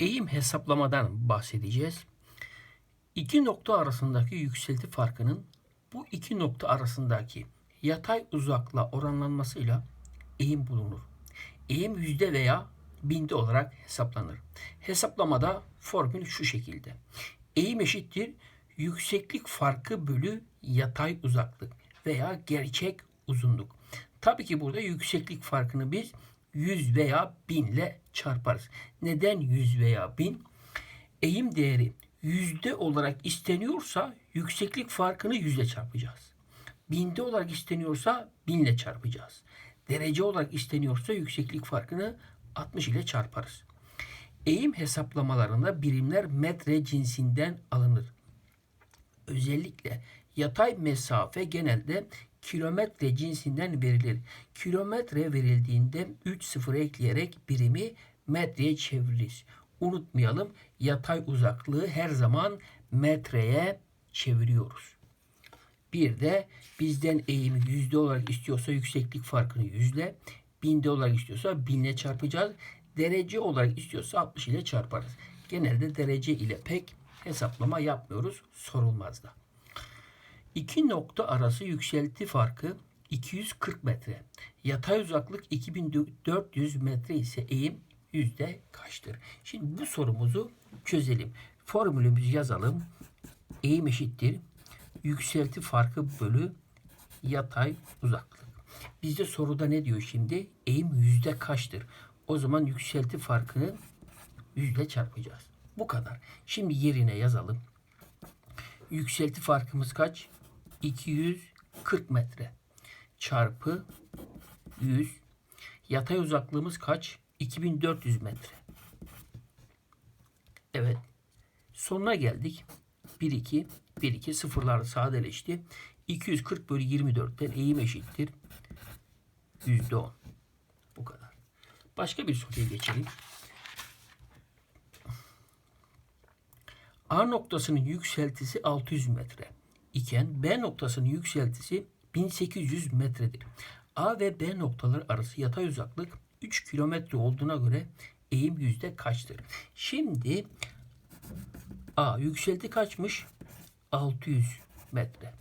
Eğim hesaplamadan bahsedeceğiz. İki nokta arasındaki yükselti farkının bu iki nokta arasındaki yatay uzakla oranlanmasıyla eğim bulunur. Eğim yüzde veya binde olarak hesaplanır. Hesaplamada formül şu şekilde. Eğim eşittir yükseklik farkı bölü yatay uzaklık veya gerçek uzunluk. Tabii ki burada yükseklik farkını biz 100 veya 1000 ile çarparız. Neden 100 veya 1000? Eğim değeri yüzde olarak isteniyorsa yükseklik farkını yüzle çarpacağız. Binde olarak isteniyorsa binle çarpacağız. Derece olarak isteniyorsa yükseklik farkını 60 ile çarparız. Eğim hesaplamalarında birimler metre cinsinden alınır. Özellikle yatay mesafe genelde kilometre cinsinden verilir. Kilometre verildiğinde 3 sıfır ekleyerek birimi metreye çeviririz. Unutmayalım yatay uzaklığı her zaman metreye çeviriyoruz. Bir de bizden eğimi yüzde olarak istiyorsa yükseklik farkını yüzle, binde olarak istiyorsa binle çarpacağız. Derece olarak istiyorsa 60 ile çarparız. Genelde derece ile pek hesaplama yapmıyoruz. Sorulmaz da. İki nokta arası yükselti farkı 240 metre. Yatay uzaklık 2400 metre ise eğim yüzde kaçtır? Şimdi bu sorumuzu çözelim. Formülümüzü yazalım. Eğim eşittir. Yükselti farkı bölü yatay uzaklık. Bizde soruda ne diyor şimdi? Eğim yüzde kaçtır? O zaman yükselti farkını yüzle çarpacağız. Bu kadar. Şimdi yerine yazalım. Yükselti farkımız kaç? 240 metre çarpı 100. Yatay uzaklığımız kaç? 2400 metre. Evet. Sonuna geldik. 1 2 1 2 sıfırlar sadeleşti. 240 bölü 24'ten eğim eşittir. %10. Bu kadar. Başka bir soruya geçelim. A noktasının yükseltisi 600 metre iken B noktasının yükseltisi 1800 metredir. A ve B noktaları arası yatay uzaklık 3 kilometre olduğuna göre eğim yüzde kaçtır? Şimdi A yükselti kaçmış? 600 metre.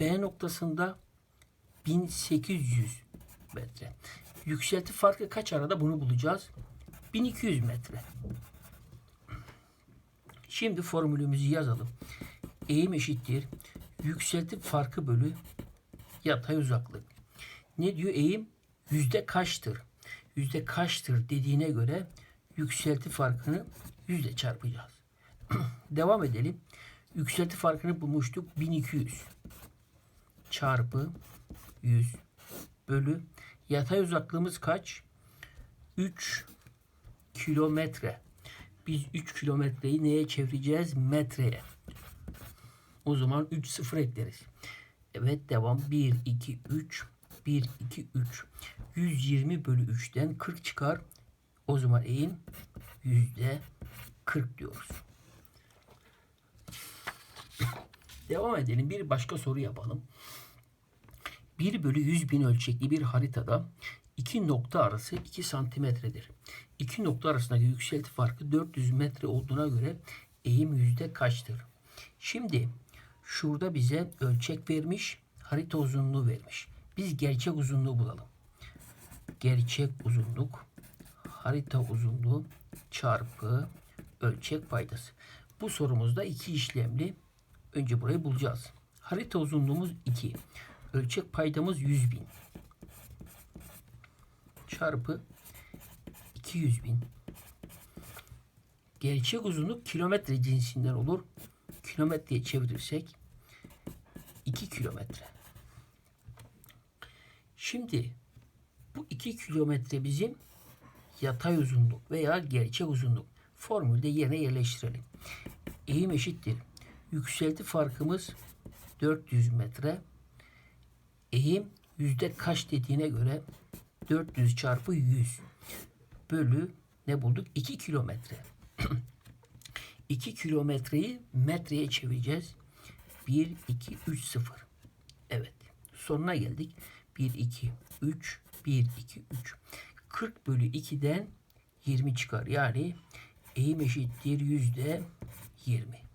B noktasında 1800 metre. Yükselti farkı kaç arada bunu bulacağız? 1200 metre. Şimdi formülümüzü yazalım. Eğim eşittir. Yükselti farkı bölü yatay uzaklık. Ne diyor eğim? Yüzde kaçtır? Yüzde kaçtır dediğine göre yükselti farkını yüzde çarpacağız. Devam edelim. Yükselti farkını bulmuştuk. 1200 çarpı 100 bölü yatay uzaklığımız kaç? 3 kilometre. Biz 3 kilometreyi neye çevireceğiz? Metreye. O zaman 3 sıfır ekleriz. Evet devam. 1, 2, 3. 1, 2, 3. 120 bölü 3'ten 40 çıkar. O zaman eğim yüzde 40 diyoruz. Devam edelim. Bir başka soru yapalım. 1 bölü 100 bin ölçekli bir haritada iki nokta arası 2 santimetredir. İki nokta arasındaki yükselti farkı 400 metre olduğuna göre eğim yüzde kaçtır? Şimdi şurada bize ölçek vermiş, harita uzunluğu vermiş. Biz gerçek uzunluğu bulalım. Gerçek uzunluk harita uzunluğu çarpı ölçek paydası. Bu sorumuzda iki işlemli. Önce burayı bulacağız. Harita uzunluğumuz 2. Ölçek paydamız 100 bin. Çarpı 200 bin. Gerçek uzunluk kilometre cinsinden olur. Kilometreye çevirirsek 2 kilometre. Şimdi bu 2 kilometre bizim yatay uzunluk veya gerçek uzunluk. Formülde yerine yerleştirelim. Eğim eşittir. Yükselti farkımız 400 metre. Eğim yüzde kaç dediğine göre 400 çarpı 100 bölü ne bulduk? 2 kilometre. 2 kilometreyi metreye çevireceğiz. 1, 2, 3, 0. Evet. Sonuna geldik. 1, 2, 3, 1, 2, 3. 40 bölü 2'den 20 çıkar. Yani eğim eşittir yüzde 20.